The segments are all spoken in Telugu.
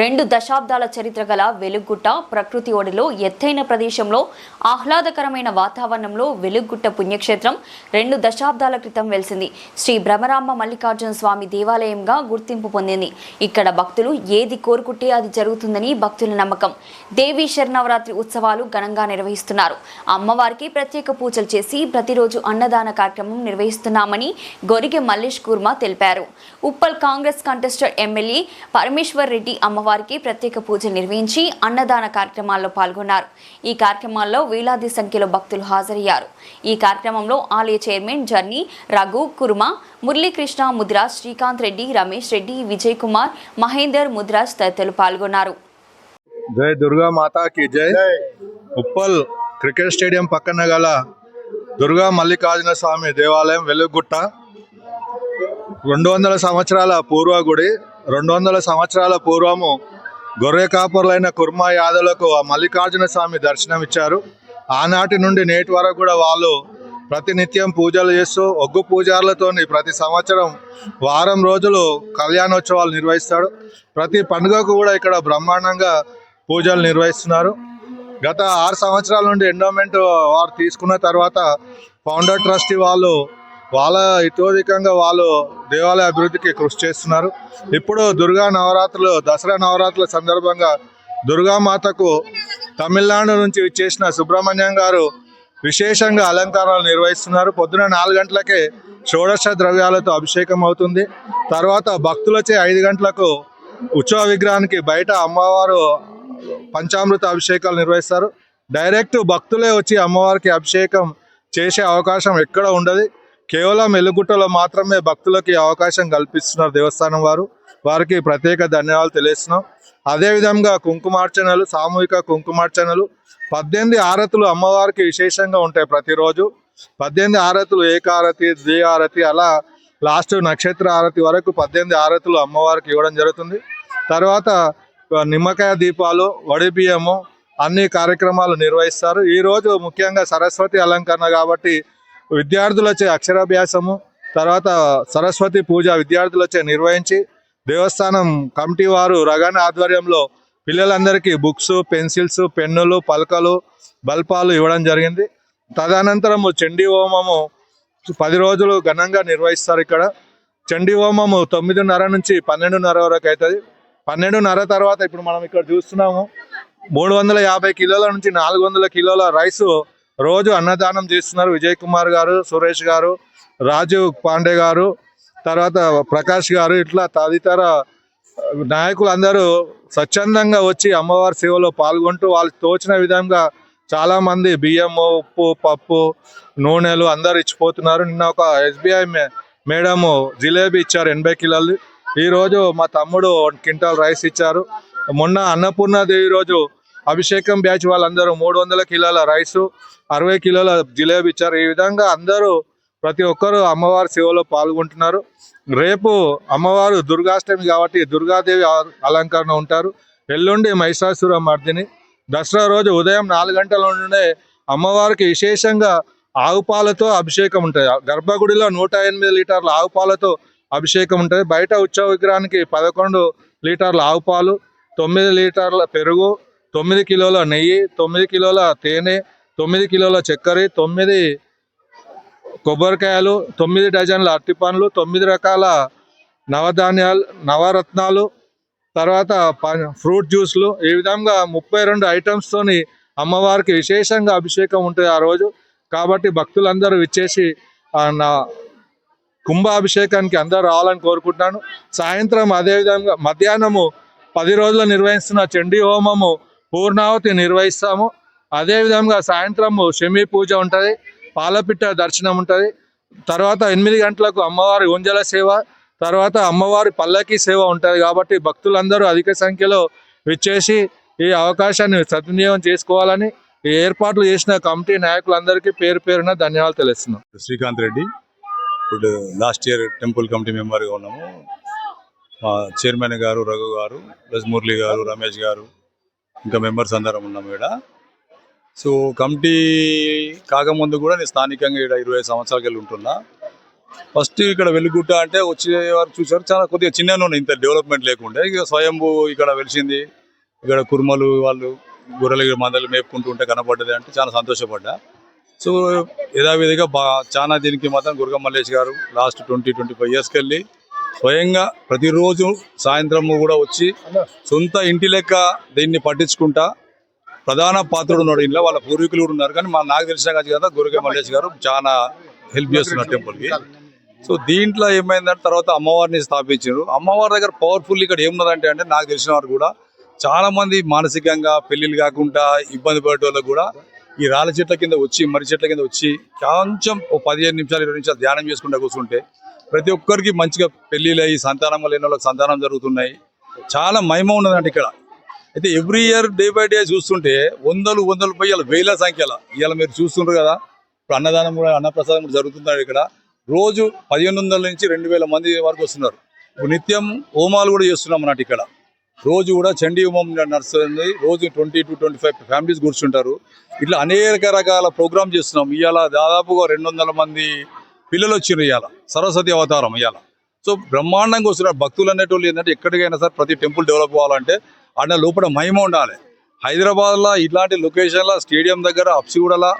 రెండు దశాబ్దాల చరిత్ర గల వెలుగుట్ట ప్రకృతి ఒడిలో ఎత్తైన ప్రదేశంలో ఆహ్లాదకరమైన వాతావరణంలో వెలుగుట్ట పుణ్యక్షేత్రం రెండు దశాబ్దాల క్రితం వెలిసింది. శ్రీ భ్రమరాంబ మల్లికార్జున స్వామి దేవాలయంగా గుర్తింపు పొందింది. ఇక్కడ భక్తులు ఏది కోరుకుంటే అది జరుగుతుందని భక్తుల నమ్మకం. దేవీ శరణవరాత్రి ఉత్సవాలు ఘనంగా నిర్వహిస్తున్నారు. అమ్మవారికి ప్రత్యేక పూజలు చేసి ప్రతిరోజు అన్నదాన కార్యక్రమం నిర్వహిస్తున్నామని గొరిగె మల్లేష్ కుర్మా తెలిపారు. ఉప్పల్ కాంగ్రెస్ కంటెస్టర్ ఎమ్మెల్యే పరమేశ్వర్ రెడ్డి అమ్మ అమ్మవారికి ప్రత్యేక పూజలు నిర్వహించి అన్నదాన కార్యక్రమాల్లో పాల్గొన్నారు. ఈ కార్యక్రమాల్లో వేలాది సంఖ్యలో భక్తులు హాజరయ్యారు. ఈ కార్యక్రమంలో ఆలయ చైర్మన్ జర్నీ రఘు కుర్మ మురళీకృష్ణ ముద్రాజ్ శ్రీకాంత్ రెడ్డి రమేష్ రెడ్డి విజయ్ కుమార్ మహేందర్ ముద్రాజ్ తదితరులు పాల్గొన్నారు. జై దుర్గా మాతాకి జై. ఉప్పల్ క్రికెట్ స్టేడియం పక్కన గల దుర్గా మల్లికార్జున స్వామి దేవాలయం వెలుగుట్ట. రెండు వందల సంవత్సరాల పూర్వ గుడి రెండు వందల సంవత్సరాల పూర్వము గొర్రె కాపరులైన కుర్మా యాదవులకు ఆ మల్లికార్జున స్వామి దర్శనం ఇచ్చారు ఆనాటి నుండి నేటి వరకు కూడా వాళ్ళు ప్రతినిత్యం పూజలు చేస్తూ ఒగ్గు పూజారులతోని ప్రతి సంవత్సరం వారం రోజులు కళ్యాణోత్సవాలు నిర్వహిస్తాడు ప్రతి పండుగకు కూడా ఇక్కడ బ్రహ్మాండంగా పూజలు నిర్వహిస్తున్నారు. గత ఆరు సంవత్సరాల నుండి ఎండోమెంట్ వారు తీసుకున్న తర్వాత ఫౌండర్ ట్రస్టీ వాళ్ళు వాళ్ళ ఇతోధికంగా వాళ్ళు దేవాలయ అభివృద్ధికి కృషి చేస్తున్నారు. ఇప్పుడు దుర్గా నవరాత్రులు దసరా నవరాత్రుల సందర్భంగా దుర్గామాతకు తమిళనాడు నుంచి చేసిన సుబ్రహ్మణ్యం గారు విశేషంగా అలంకారాలు నిర్వహిస్తున్నారు. పొద్దున నాలుగు గంటలకే షోడశ ద్రవ్యాలతో అభిషేకం అవుతుంది. తర్వాత భక్తులచే ఐదు గంటలకు ఉత్సవ విగ్రహానికి బయట అమ్మవారు పంచామృత అభిషేకాలు నిర్వహిస్తారు. డైరెక్ట్ భక్తులే వచ్చి అమ్మవారికి అభిషేకం చేసే అవకాశం ఎక్కడ ఉండదు. కేవలం ఎలుగుట్టలో మాత్రమే భక్తులకి అవకాశం కల్పిస్తున్నారు దేవస్థానం వారు. వారికి ప్రత్యేక ధన్యవాదాలు తెలియస్తున్నాం అదేవిధంగా కుంకుమార్చనలు సామూహిక కుంకుమార్చనలు పద్దెనిమిది ఆరతులు అమ్మవారికి విశేషంగా ఉంటాయి ప్రతిరోజు. పద్దెనిమిది ఆరతులు ఏకారతి ద్వి ఆరతి అలా లాస్ట్ నక్షత్ర ఆరతి వరకు పద్దెనిమిది ఆరతులు అమ్మవారికి ఇవ్వడం జరుగుతుంది. తర్వాత నిమ్మకాయ దీపాలు వడి బియ్యము అన్ని కార్యక్రమాలు నిర్వహిస్తారు. ఈరోజు ముఖ్యంగా సరస్వతి అలంకరణ కాబట్టి విద్యార్థులచే అక్షరాభ్యాసము తర్వాత సరస్వతి పూజ విద్యార్థులచే నిర్వహించి దేవస్థానం కమిటీ వారు రగాన ఆధ్వర్యంలో పిల్లలందరికీ బుక్స్ పెన్సిల్స్ పెన్నులు పలకలు బల్పాలు ఇవ్వడం జరిగింది. తదనంతరము చండీ హోమము పది రోజులు ఘనంగా నిర్వహిస్తారు ఇక్కడ. చండీ హోమము తొమ్మిదిన్నర నుంచి పన్నెండున్నర వరకు అవుతుంది. పన్నెండున్నర తర్వాత ఇప్పుడు మనం ఇక్కడ చూస్తున్నాము మూడు వందల యాభై కిలోల నుంచి నాలుగు వందల కిలోల రైసు రోజు అన్నదానం చేస్తున్నారు విజయ్ కుమార్ గారు సురేష్ గారు రాజీవ్ పాండే గారు తర్వాత ప్రకాష్ గారు ఇట్లా తదితర నాయకులందరూ స్వచ్ఛందంగా వచ్చి అమ్మవారి సేవలో పాల్గొంటూ వాళ్ళు తోచిన విధంగా చాలా మంది బియ్యము ఉప్పు పప్పు నూనెలు అందరు ఇచ్చిపోతున్నారు. నిన్న ఒక ఎస్బీఐ మేడము జిలేబీ ఇచ్చారు ఎనభై కిలోలు. ఈరోజు మా తమ్ముడు వన్ క్వింటాల్ రైస్ ఇచ్చారు. మొన్న అన్నపూర్ణాదేవి రోజు అభిషేకం బ్యాచ్ వాళ్ళందరూ మూడు వందల కిలోల రైసు అరవై కిలోల జిలేబీ ఇచ్చారు ఈ విధంగా అందరూ ప్రతి ఒక్కరూ అమ్మవారి సేవలో పాల్గొంటున్నారు. రేపు అమ్మవారు దుర్గాష్టమి కాబట్టి దుర్గాదేవి అలంకరణ ఉంటారు. ఎల్లుండి మహిషాసుర మర్దిని. దసరా రోజు ఉదయం నాలుగు గంటల నుండే అమ్మవారికి విశేషంగా ఆవు పాలతో అభిషేకం ఉంటుంది. గర్భగుడిలో నూట ఎనిమిది లీటర్ల ఆవు పాలతో అభిషేకం ఉంటుంది. బయట ఉత్సవ విగ్రహానికి పదకొండు లీటర్ల ఆవు పాలు తొమ్మిది లీటర్ల పెరుగు తొమ్మిది కిలోల నెయ్యి తొమ్మిది కిలోల తేనె తొమ్మిది కిలోల చక్కెర తొమ్మిది కొబ్బరికాయలు తొమ్మిది డజన్ల అరటిపండ్లు తొమ్మిది రకాల నవధాన్యాలు నవరత్నాలు తర్వాత ప- ఫ్రూట్ జ్యూస్లు. ఈ విధంగా ముప్పై రెండు ఐటమ్స్తోని అమ్మవారికి విశేషంగా అభిషేకం ఉంటుంది ఆ రోజు. కాబట్టి భక్తులందరూ విచ్చేసి నా కుంభాభిషేకానికి అందరూ రావాలని కోరుకుంటున్నాను. సాయంత్రం అదేవిధంగా మధ్యాహ్నము పది రోజులు నిర్వహిస్తున్న చండీ హోమము పూర్ణావతి నిర్వహిస్తాము. అదేవిధంగా సాయంత్రము శమి పూజ ఉంటుంది పాలపిట్ట దర్శనం ఉంటుంది. తర్వాత ఎనిమిది గంటలకు అమ్మవారి ఉంజల సేవ తర్వాత అమ్మవారి పల్లకి సేవ ఉంటుంది కాబట్టి భక్తులందరూ అధిక సంఖ్యలో విచ్చేసి ఈ అవకాశాన్ని సద్వినియోగం చేసుకోవాలని ఈ ఏర్పాట్లు చేసిన కమిటీ నాయకులందరికీ పేరు పేరున ధన్యవాదాలు తెలుస్తున్నాం. శ్రీకాంత్ రెడ్డి. ఇప్పుడు లాస్ట్ ఇయర్ టెంపుల్ కమిటీ మెంబర్గా ఉన్నాము. మా చైర్మన్ గారు రఘు గారు ప్లస్ మురళి గారు రమేష్ గారు ఇంకా మెంబర్స్ అందరం ఉన్నాము ఇక్కడ సో కమిటీ కాకముందు కూడా నేను స్థానికంగా ఇక్కడ ఇరవై సంవత్సరాలకి వెళ్ళి ఉంటున్నా. ఫస్ట్ ఇక్కడ వెలుగుట్ట అంటే వచ్చే వారు చూసారు చాలా కొద్దిగా చిన్నగా ఉన్నాయి ఇంత డెవలప్మెంట్ లేకుండా. ఇక స్వయంభూ ఇక్కడ వెలిసింది. ఇక్కడ కుర్మలు వాళ్ళు గొర్రెలు మందలు మేపుకుంటూ ఉంటే కనపడ్డది అంటే చాలా సంతోషపడ్డా. సో యథావిధిగా బా చాలా దీనికి మాత్రం గురుగ మల్లేష్ గారు లాస్ట్ ట్వంటీ ట్వంటీ ఫైవ్ ఇయర్స్కి వెళ్ళి స్వయంగా ప్రతిరోజు సాయంత్రం కూడా వచ్చి సొంత ఇంటి లెక్క దీన్ని పట్టించుకుంటా ప్రధాన పాత్రుడు ఉన్నాడు ఇంట్లో. వాళ్ళ పూర్వీకులు కూడా ఉన్నారు కానీ మా నాకు తెలిసిన కదా గురుగే మల్లేష్ గారు చాలా హెల్ప్ చేస్తున్నారు టెంపుల్కి సో దీంట్లో ఏమైందంటే తర్వాత అమ్మవారిని స్థాపించారు. అమ్మవారి దగ్గర పవర్ఫుల్ ఇక్కడ ఏమున్నదంటే అంటే నాకు తెలిసిన వారు కూడా చాలా మంది మానసికంగా పెళ్ళిళ్ళు కాకుండా ఇబ్బంది పడే వాళ్ళకు కూడా ఈ రాళ్ళ చెట్ల కింద వచ్చి మర్రి చెట్ల కింద వచ్చి కొంచెం ఓ పదిహేను నిమిషాలు ఇరవై నిమిషాలు ధ్యానం చేసుకుంటూ కూర్చుంటే ప్రతి ఒక్కరికి మంచిగా పెళ్ళిళ్ళు అయ్యి సంతానం లేని వాళ్ళకి సంతానం జరుగుతున్నాయి. చాలా మహిమ ఉన్నదండి ఇక్కడ. అయితే every year day by day చూస్తుంటే వందలు వందలు పోయి ఇలా వేల సంఖ్యలో ఇవాళ మీరు చూస్తుండ్రు కదా. ఇప్పుడు అన్నదానం కూడా అన్నప్రసాదం కూడా జరుగుతున్నాడు ఇక్కడ. రోజు పదిహేను వందల నుంచి రెండు వేల మంది వరకు వస్తున్నారు. ఇప్పుడు నిత్యం హోమాలు కూడా చేస్తున్నాం అన్నట్టు ఇక్కడ. రోజు కూడా చండీ హోమం నడుస్తుంది. రోజు twenty to twenty five families కూర్చుంటారు. ఇట్లా అనేక రకాల ప్రోగ్రామ్ చేస్తున్నాం. ఇవాళ దాదాపుగా రెండు వందల మంది పిల్లలు వచ్చిన ఇవాళ సరస్వతి అవతారం ఇవాళ సో బ్రహ్మాండంగా వస్తున్నారు. భక్తులు అనేటోళ్ళు ఏంటంటే ఎక్కడికైనా సరే ప్రతి టెంపుల్ డెవలప్ అవ్వాలంటే అన్న లోపల మహిమ ఉండాలి. హైదరాబాద్లో ఇట్లాంటి లొకేషన్ల స్టేడియం దగ్గర అప్సిగూడలా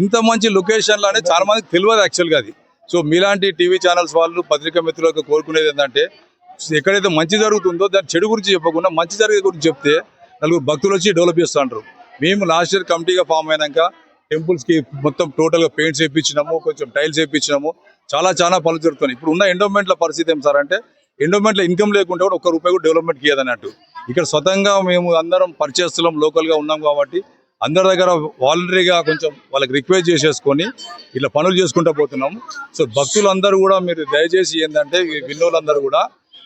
ఇంత మంచి లొకేషన్లో అనేది చాలా మందికి తెలియదు యాక్చువల్గా అది. సో మీలాంటి టీవీ ఛానల్స్ వాళ్ళు పత్రికా మిత్రులకు కోరుకునేది ఏంటంటే ఎక్కడైతే మంచి జరుగుతుందో దాని చెడు గురించి చెప్పకుండా మంచి జరిగే గురించి చెప్తే నలుగురు భక్తులు వచ్చి డెవలప్ చేస్తూ మేము లాస్ట్ ఇయర్ కమిటీగా ఫామ్ అయినాక టెంపుల్స్కి మొత్తం టోటల్గా పెయింట్స్ వేయించినాము కొంచెం టైల్స్ వేయించినాము. చాలా చాలా పనులు జరుగుతున్నాయి. ఇప్పుడు ఉన్న ఎండోమెంట్ల పరిస్థితి ఏం సార్ అంటే ఎండోమెంట్లో ఇన్కమ్ లేకుండా కూడా ఒక్క రూపాయి కూడా డెవలప్మెంట్ చేయదన్నట్టు ఇక్కడ స్వతంగా మేము అందరం పరిచయస్తులం లోకల్గా ఉన్నాం కాబట్టి అందరి దగ్గర వాలంటరీగా కొంచెం వాళ్ళకి రిక్వెస్ట్ చేసేసుకొని ఇట్లా పనులు చేసుకుంటూ పోతున్నాం. సో భక్తులు అందరూ కూడా మీరు దయచేసి ఏంటంటే విన్నోళ్ళందరూ కూడా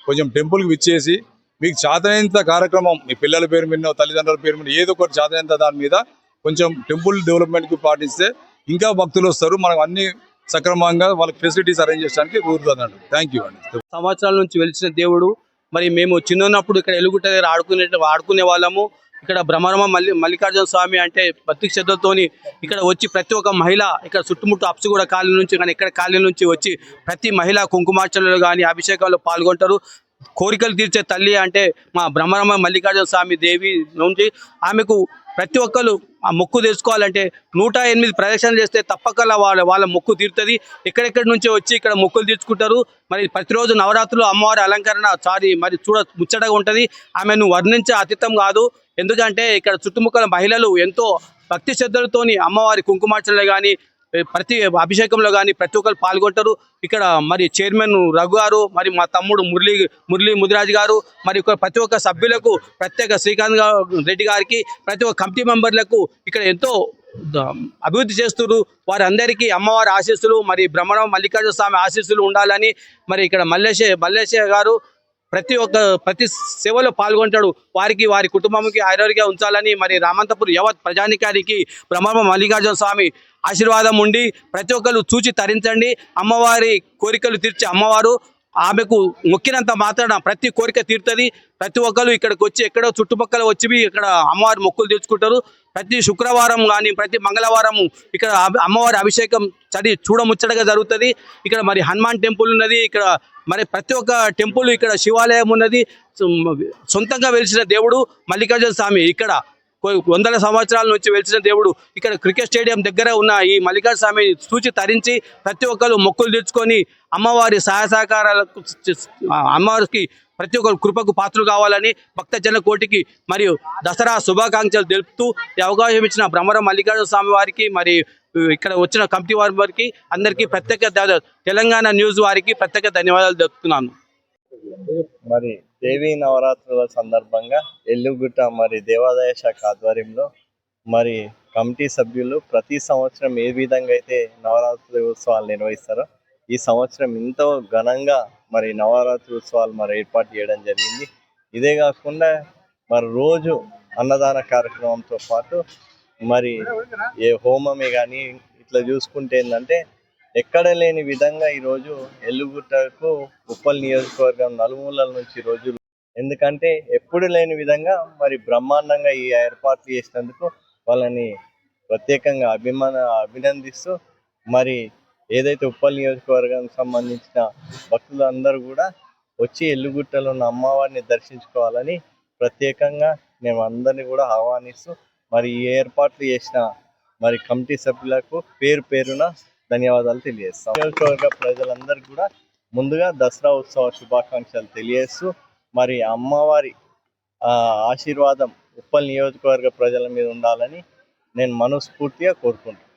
కొంచెం టెంపుల్కి విచ్చేసి మీకు చేతనైనంత కార్యక్రమం మీ పిల్లల పేరు మీద తల్లిదండ్రుల పేరు మీద ఏదో ఒకటి చేతనైనంత దాని మీద కొంచెం టెంపుల్ డెవలప్మెంట్కి పాటిస్తే ఇంకా భక్తులు వస్తారు. మనం అన్ని సక్రమంగా వాళ్ళకి ఫెసిలిటీస్ అరేంజ్ చేయడానికి కుదురుతుంది థ్యాంక్ యూ అండి. సంవత్సరాల నుంచి వెలిసిన దేవుడు. మరి మేము చిన్నప్పుడు ఇక్కడ ఎలుగుట్ట దగ్గర ఆడుకునే ఆడుకునే వాళ్ళము. ఇక్కడ భ్రమరమ మల్లి మల్లికార్జున స్వామి అంటే భక్తి శ్రద్ధతోని ఇక్కడ వచ్చి ప్రతి ఒక్క మహిళ ఇక్కడ చుట్టుముట్టు అప్సుగూడ కాలనీ నుంచి కానీ ఇక్కడ కాలనీ నుంచి వచ్చి ప్రతి మహిళ కుంకుమార్చనలు కానీ అభిషేకాల్లో పాల్గొంటారు. కోరికలు తీర్చే తల్లి అంటే మా బ్రహ్మరమ మల్లికార్జున స్వామి దేవి నుంచి ఆమెకు ప్రతి ఒక్కరు ఆ మొక్కు తెలుసుకోవాలంటే నూట ఎనిమిది ప్రదక్షిణలు చేస్తే తప్పకుండా వాళ్ళ వాళ్ళ మొక్కు తీరుతుంది. ఎక్కడెక్కడి నుంచి వచ్చి ఇక్కడ మొక్కులు తీర్చుకుంటారు. మరి ప్రతిరోజు నవరాత్రులు అమ్మవారి అలంకరణ చారి మరి చూడ ముచ్చటగా ఉంటుంది. ఆమెను వర్ణించే అతీతం కాదు. ఎందుకంటే ఇక్కడ చుట్టుముక్కల మహిళలు ఎంతో భక్తి శ్రద్ధలతోని అమ్మవారి కుంకుమార్చనలు కానీ ప్రతి అభిషేకంలో కానీ ప్రతి ఒక్కరు పాల్గొంటారు. ఇక్కడ మరి చైర్మన్ రఘు గారు మరి మా తమ్ముడు మురళి మురళి ముదిరాజ్ గారు మరి ప్రతి ఒక్క సభ్యులకు ప్రత్యేక శ్రీకాంత్ రెడ్డి గారికి ప్రతి ఒక్క కమిటీ మెంబర్లకు ఇక్కడ ఎంతో అభివృద్ధి చేస్తున్నారు వారందరికీ అమ్మవారి ఆశీస్సులు మరి బ్రహ్మణం మల్లికార్జున స్వామి ఆశీస్సులు ఉండాలని మరి ఇక్కడ మల్లేశ మల్లేశ గారు ప్రతి ఒక్క ప్రతి సేవలో పాల్గొంటాడు. వారికి వారి కుటుంబంకి ఆరోగ్యంగా ఉంచాలని మరి రామంతపూర్ యావత్ ప్రజానికానికి బ్రహ్మ మల్లికార్జున స్వామి ఆశీర్వాదం ఉండి ప్రతి ఒక్కరు చూచి తరించండి. అమ్మవారి కోరికలు తీర్చే అమ్మవారు ఆమెకు మొక్కినంత మాత్రాన ప్రతి కోరిక తీరుతుంది. ప్రతి ఒక్కరు ఇక్కడికి వచ్చి ఎక్కడో చుట్టుపక్కల వచ్చి ఇక్కడ అమ్మవారి మొక్కులు తెచ్చుకుంటారు. ప్రతి శుక్రవారం కానీ ప్రతి మంగళవారం ఇక్కడ అమ్మవారి అభిషేకం చడి చూడముచ్చటగా జరుగుతుంది. ఇక్కడ మరి హనుమాన్ టెంపుల్ ఉన్నది. ఇక్కడ మరి ప్రతి ఒక్క టెంపుల్ ఇక్కడ శివాలయం ఉన్నది. సొంతంగా వెలిసిన దేవుడు మల్లికార్జున స్వామి ఇక్కడ. వందల సంవత్సరాల నుంచి వెలిసిన దేవుడు. ఇక్కడ క్రికెట్ స్టేడియం దగ్గర ఉన్న ఈ మల్లికార్జున స్వామి సూచి తరించి ప్రతి ఒక్కరు మొక్కులు తెచ్చుకొని అమ్మవారి సహాయ సహకారాలకు అమ్మవారికి ప్రతి ఒక్కరు కృపకు పాత్రలు కావాలని భక్తజన కోటికి మరియు దసరా శుభాకాంక్షలు తెలుపుతూ ఈ అవకాశం ఇచ్చిన బ్రహ్మరం మల్లికార్జున స్వామి వారికి మరి ఇక్కడ వచ్చిన కమిటీ వారి వారికి అందరికీ ప్రత్యేక తెలంగాణ న్యూస్ వారికి ప్రత్యేక ధన్యవాదాలు తెలుపుతున్నాను. మరి దేవీ నవరాత్రుల సందర్భంగా ఎల్లుగుట్ట మరి దేవాదాయ శాఖ ఆధ్వర్యంలో మరి కమిటీ సభ్యులు ప్రతి సంవత్సరం ఏ విధంగా అయితే నవరాత్రి ఉత్సవాలు నిర్వహిస్తారో ఈ సంవత్సరం ఎంతో ఘనంగా మరి నవరాత్రి ఉత్సవాలు మరి ఏర్పాటు చేయడం జరిగింది. ఇదే కాకుండా మరి రోజు అన్నదాన కార్యక్రమంతో పాటు మరి ఏ హోమమే కానీ ఇట్లా చూసుకుంటే ఏంటంటే ఎక్కడ లేని విధంగా ఈరోజు ఎల్లుగుట్టకు ఉప్పల్ నియోజకవర్గం నలుమూలల నుంచి రోజులు ఎందుకంటే ఎప్పుడు లేని విధంగా మరి బ్రహ్మాండంగా ఈ ఏర్పాట్లు చేసినందుకు వాళ్ళని ప్రత్యేకంగా అభిమాన అభినందిస్తూ మరి ఏదైతే ఉప్పల్ నియోజకవర్గానికి సంబంధించిన భక్తులందరూ కూడా వచ్చి ఎల్లుగుట్టలో ఉన్న అమ్మవారిని దర్శించుకోవాలని ప్రత్యేకంగా మేము అందరినీ కూడా ఆహ్వానిస్తూ మరి ఈ ఏర్పాట్లు చేసిన మరి కమిటీ సభ్యులకు పేరు పేరున ధన్యవాదాలు తెలియజేస్తాం. నియోజకవర్గ ప్రజలందరికీ కూడా ముందుగా దసరా ఉత్సవ శుభాకాంక్షలు తెలియజేస్తూ మరి అమ్మవారి ఆ, ఆశీర్వాదం ఉప్పల్ నియోజకవర్గ ప్రజల మీద ఉండాలని నేను మనస్ఫూర్తిగా కోరుకుంటున్నాను.